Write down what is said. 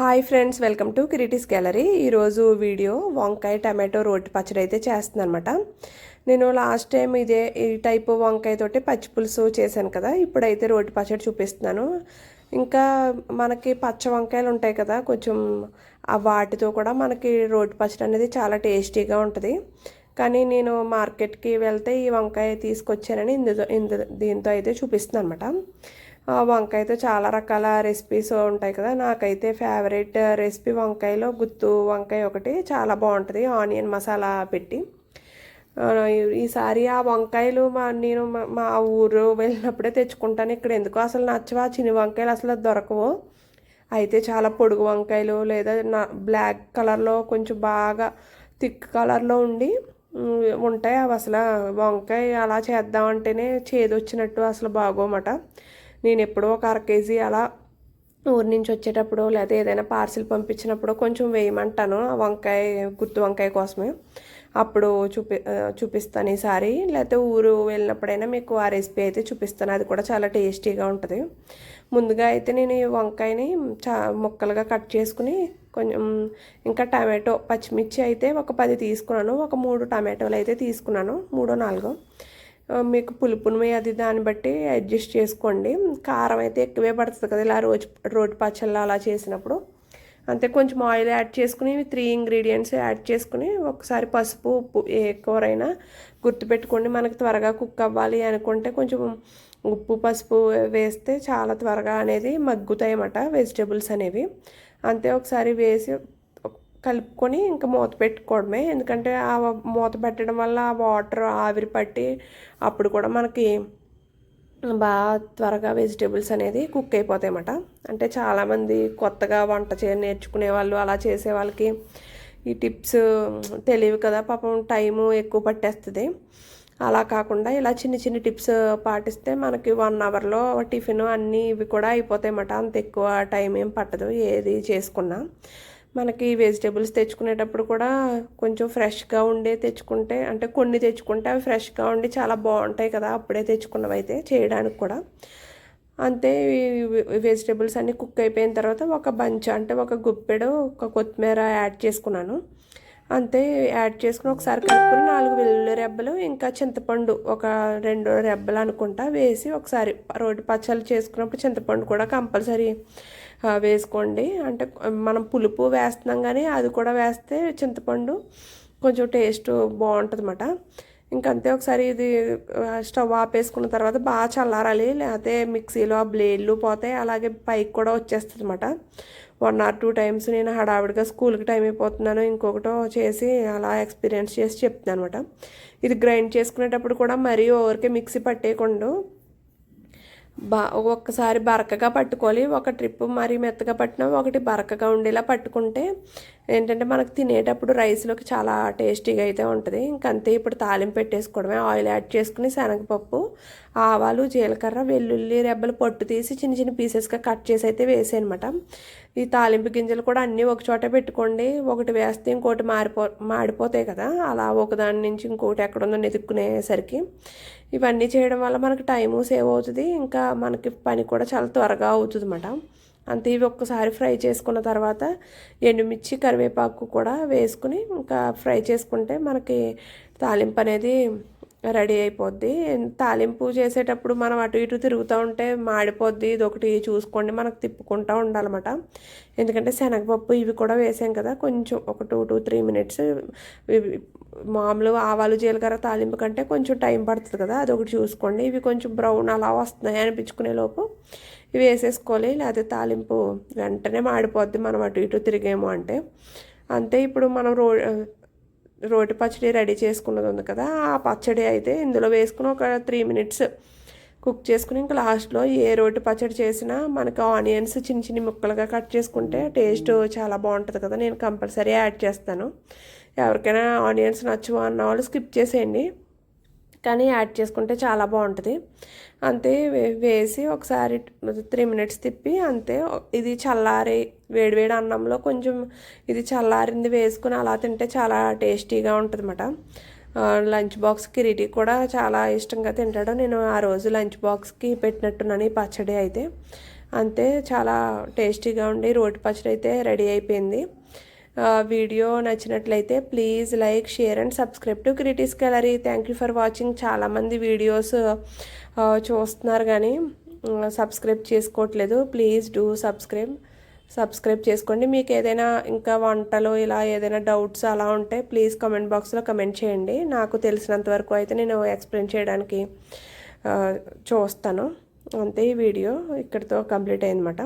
Hi friends welcome to Kritis gallery ఈరోజు video వంకాయ tomato రోటి పచ్చడి అయితే చేస్తుంది అనమాట నేను లాస్ట్ టైం ఇదే ఈ టైప్ వంకాయతోటి పచ్చిపులుసు పచ్చి పులుసు చేశాను కదా ఇప్పుడైతే రోటి పచ్చడి చూపిస్తున్నాను. ఇంకా మనకి పచ్చ వంకాయలు ఉంటాయి కదా కొంచెం వాటితో కూడా మనకి రోటి పచ్చడి అనేది చాలా టేస్టీగా ఉంటుంది. కానీ నేను మార్కెట్కి వెళ్తే ఈ వంకాయ తీసుకొచ్చానని ఇందులో ఇందు దీంతో అయితే చూపిస్తున్నాను అనమాట వంకాయతో చాలా రకాల రెసిపీస్ ఉంటాయి కదా. నాకైతే ఫేవరెట్ రెసిపీ వంకాయలో గుత్తు వంకాయ ఒకటి. చాలా బాగుంటుంది. ఆనియన్ మసాలా పెట్టి. ఈసారి ఆ వంకాయలు మా నేను మా- ఊరు వెళ్ళినప్పుడే తెచ్చుకుంటాను. ఇక్కడ ఎందుకో అసలు నచ్చవా. చిన్ని వంకాయలు అసలు దొరకవు. అయితే చాలా పొడుగు వంకాయలు లేదా నా బ్లాక్ కలర్లో కొంచెం బాగా థిక్ కలర్లో ఉండి ఉంటాయి. అవి అసలు వంకాయ అలా చేద్దామంటేనే చేదు వచ్చినట్టు అసలు బాగోమాట. నేను ఎప్పుడో ఒక అర కేజీ అలా ఊరి నుంచి వచ్చేటప్పుడు లేదా ఏదైనా పార్సిల్ పంపించినప్పుడు కొంచెం వేయమంటాను ఆ వంకాయ గుర్తు వంకాయ కోసమే. అప్పుడు చూపి చూపిస్తాను ఈసారి. లేకపోతే ఊరు వెళ్ళినప్పుడైనా మీకు ఆ రెసిపీ అయితే చూపిస్తాను. అది కూడా చాలా టేస్టీగా ఉంటుంది. ముందుగా అయితే నేను ఈ వంకాయని చా ముక్కలుగా కట్ చేసుకుని కొంచెం ఇంకా టమాటో పచ్చిమిర్చి అయితే ఒక పది తీసుకున్నాను. ఒక మూడు టమాటోలు అయితే తీసుకున్నాను. మూడో నాలుగో. మీకు పులుపుని అది దాన్ని బట్టి అడ్జస్ట్ చేసుకోండి. కారం అయితే ఎక్కువే పడుతుంది కదా ఇలా రోజు రోటి పచ్చళ్ళు అలా చేసినప్పుడు. అంతే కొంచెం ఆయిల్ యాడ్ చేసుకుని త్రీ ఇంగ్రీడియంట్స్ యాడ్ చేసుకుని ఒకసారి పసుపు ఉప్పు ఏ కూరైనా గుర్తుపెట్టుకోండి. మనకి త్వరగా కుక్ అవ్వాలి అనుకుంటే కొంచెం ఉప్పు పసుపు వేస్తే చాలా త్వరగా అనేది మగ్గుతాయి అన్నమాట వెజిటేబుల్స్ అనేవి. అంతే ఒకసారి వేసి కలుపుకొని ఇంకా మూత పెట్టుకోవడమే. ఎందుకంటే ఆ మూత పెట్టడం వల్ల ఆ వాటర్ ఆవిరి పట్టి అప్పుడు కూడా మనకి బాగా త్వరగా వెజిటేబుల్స్ అనేది కుక్ అయిపోతాయి అన్నమాట. అంటే చాలామంది కొత్తగా వంట చే నేర్చుకునే వాళ్ళు అలా చేసే వాళ్ళకి ఈ టిప్స్ తెలియవు కదా. పాపం టైము ఎక్కువ పట్టేస్తుంది. అలా కాకుండా ఇలా చిన్న చిన్న టిప్స్ పాటిస్తే మనకి వన్ అవర్లో టిఫిన్ అన్నీ ఇవి కూడా అయిపోతాయి అన్నమాట. అంత ఎక్కువ టైం ఏం పట్టదు ఏది చేసుకున్నా. మనకి వెజిటేబుల్స్ తెచ్చుకునేటప్పుడు కూడా కొంచెం ఫ్రెష్గా ఉండే తెచ్చుకుంటే అంటే కొన్ని తెచ్చుకుంటే అవి ఫ్రెష్గా ఉండి చాలా బాగుంటాయి కదా అప్పుడే తెచ్చుకున్నవి అయితే చేయడానికి కూడా. అంతే వెజిటేబుల్స్ అన్నీ కుక్ అయిపోయిన తర్వాత ఒక బంచ్ అంటే ఒక గుప్పెడు ఒక కొత్తిమీర యాడ్ చేసుకున్నాను. అంతే యాడ్ చేసుకుని ఒకసారి కలుపుకుని నాలుగు వెల్లుల్లి రెబ్బలు ఇంకా చింతపండు ఒక రెండు రెబ్బలు అనుకుంటా వేసి ఒకసారి రోడ్డు పచ్చళ్ళు చేసుకున్నప్పుడు చింతపండు కూడా కంపల్సరీ వేసుకోండి. అంటే మనం పులుపు వేస్తున్నాం కానీ అది కూడా వేస్తే చింతపండు కొంచెం టేస్ట్ బాగుంటుంది అన్నమాట ఇంకంతే ఒకసారి ఇది స్టవ్ ఆపేసుకున్న తర్వాత బాగా చల్లారాలి. లేకపోతే మిక్సీలో ఆ బ్లేడ్లు పోతాయి. అలాగే పైకి కూడా వచ్చేస్తుంది అనమాట వన్ ఆర్ టూ టైమ్స్ నేను హడావిడిగా స్కూల్కి టైం అయిపోతున్నాను. ఇంకొకటో చేసి అలా ఎక్స్పీరియన్స్ చేసి చెప్తున్నాను అనమాట ఇది గ్రైండ్ చేసుకునేటప్పుడు కూడా మరీ ఓవర్కే మిక్సీ పట్టేయకుండా బా ఒక్కసారి బరకగా పట్టుకోవాలి. ఒక ట్రిప్ మరి మెత్తగా పట్టినా ఒకటి బరకగా ఉండేలా పట్టుకుంటే ఏంటంటే మనకు తినేటప్పుడు రైస్లోకి చాలా టేస్టీగా అయితే ఉంటుంది. ఇంకంతే ఇప్పుడు తాలింపు పెట్టేసుకోవడమే. ఆయిల్ యాడ్ చేసుకుని శనగపప్పు ఆవాలు జీలకర్ర వెల్లుల్లి రెబ్బలు పొట్టు తీసి చిన్న చిన్న పీసెస్గా కట్ చేసి అయితే వేసానమాట ఈ తాలింపు గింజలు కూడా అన్నీ ఒక చోట పెట్టుకోండి. ఒకటి వేస్తే ఇంకోటి మారిపో మాడిపోతాయి కదా. అలా ఒకదాని నుంచి ఇంకోటి ఎక్కడుందో వెతుక్కునేసరికి. ఇవన్నీ చేయడం వల్ల మనకి టైము సేవ్ అవుతుంది. ఇంకా మనకి పని కూడా చాలా త్వరగా అవుతుంది అన్నమాట అంతే ఇవి ఒక్కసారి ఫ్రై చేసుకున్న తర్వాత ఎండుమిర్చి కరివేపాకు కూడా వేసుకుని ఇంకా ఫ్రై చేసుకుంటే మనకి తాలింపు అనేది రెడీ అయిపోద్ది. తాలింపు చేసేటప్పుడు మనం అటు ఇటు తిరుగుతూ ఉంటే మాడిపోద్ది. ఇది ఒకటి చూసుకోండి. మనకు తిప్పుకుంటూ ఉండాలన్నమాట. ఎందుకంటే శనగపప్పు ఇవి కూడా వేసాం కదా. కొంచెం ఒక టూ టూ త్రీ మినిట్స్ మామూలు ఆవాలు జీలకర్ర తాలింపు కంటే కొంచెం టైం పడుతుంది కదా. అది ఒకటి చూసుకోండి. ఇవి కొంచెం బ్రౌన్ అలా వస్తున్నాయి అనిపించుకునే లోపు ఇవి వేసేసుకోవాలి. లేకపోతే తాలింపు వెంటనే మాడిపోద్ది మనం అటు ఇటు తిరిగేమో అంటే. అంతే ఇప్పుడు మనం రో రోటి పచ్చడి రెడీ చేసుకున్నది ఉంది కదా ఆ పచ్చడి అయితే ఇందులో వేసుకుని ఒక త్రీ మినిట్స్ కుక్ చేసుకుని ఇంకా లాస్ట్లో ఏ రోటి పచ్చడి చేసినా మనకి ఆనియన్స్ చిన్న చిన్న ముక్కలుగా కట్ చేసుకుంటే టేస్ట్ చాలా బాగుంటుంది కదా. నేను కంపల్సరీ యాడ్ చేస్తాను. ఎవరికైనా ఆనియన్స్ నచ్చవు అన్న వాళ్ళు స్కిప్ చేసేయండి. కానీ యాడ్ చేసుకుంటే చాలా బాగుంటుంది. అంతే వేసి ఒకసారి త్రీ మినిట్స్ తిప్పి అంతే. ఇది చల్లారి వేడివేడి అన్నంలో కొంచెం ఇది చల్లారింది వేసుకుని అలా తింటే చాలా టేస్టీగా ఉంటుంది అన్నమాట లంచ్ బాక్స్ కిరీటి కూడా చాలా ఇష్టంగా తింటాడు. నేను ఆ రోజు లంచ్ బాక్స్కి పెట్టినట్టున్నాను ఈ పచ్చడి అయితే. అంతే చాలా టేస్టీగా ఉండి రోటి పచ్చడి అయితే రెడీ అయిపోయింది. వీడియో నచ్చినట్లయితే please like share and subscribe to Kritis gallery. Thank you for watching చాలామంది వీడియోస్ చూస్తున్నారు కానీ సబ్స్క్రైబ్ చేసుకోవట్లేదు. ప్లీజ్ డూ సబ్స్క్రైబ్ సబ్స్క్రైబ్ చేసుకోండి. మీకు ఏదైనా ఇంకా వంటలు ఇలా ఏదైనా డౌట్స్ అలా ఉంటే ప్లీజ్ కమెంట్ బాక్స్లో కమెంట్ చేయండి. నాకు తెలిసినంత వరకు అయితే నేను ఎక్స్ప్లెయిన్ చేయడానికి చూస్తాను. అంతే ఈ వీడియో ఇక్కడితో కంప్లీట్ అయిందన్నమాట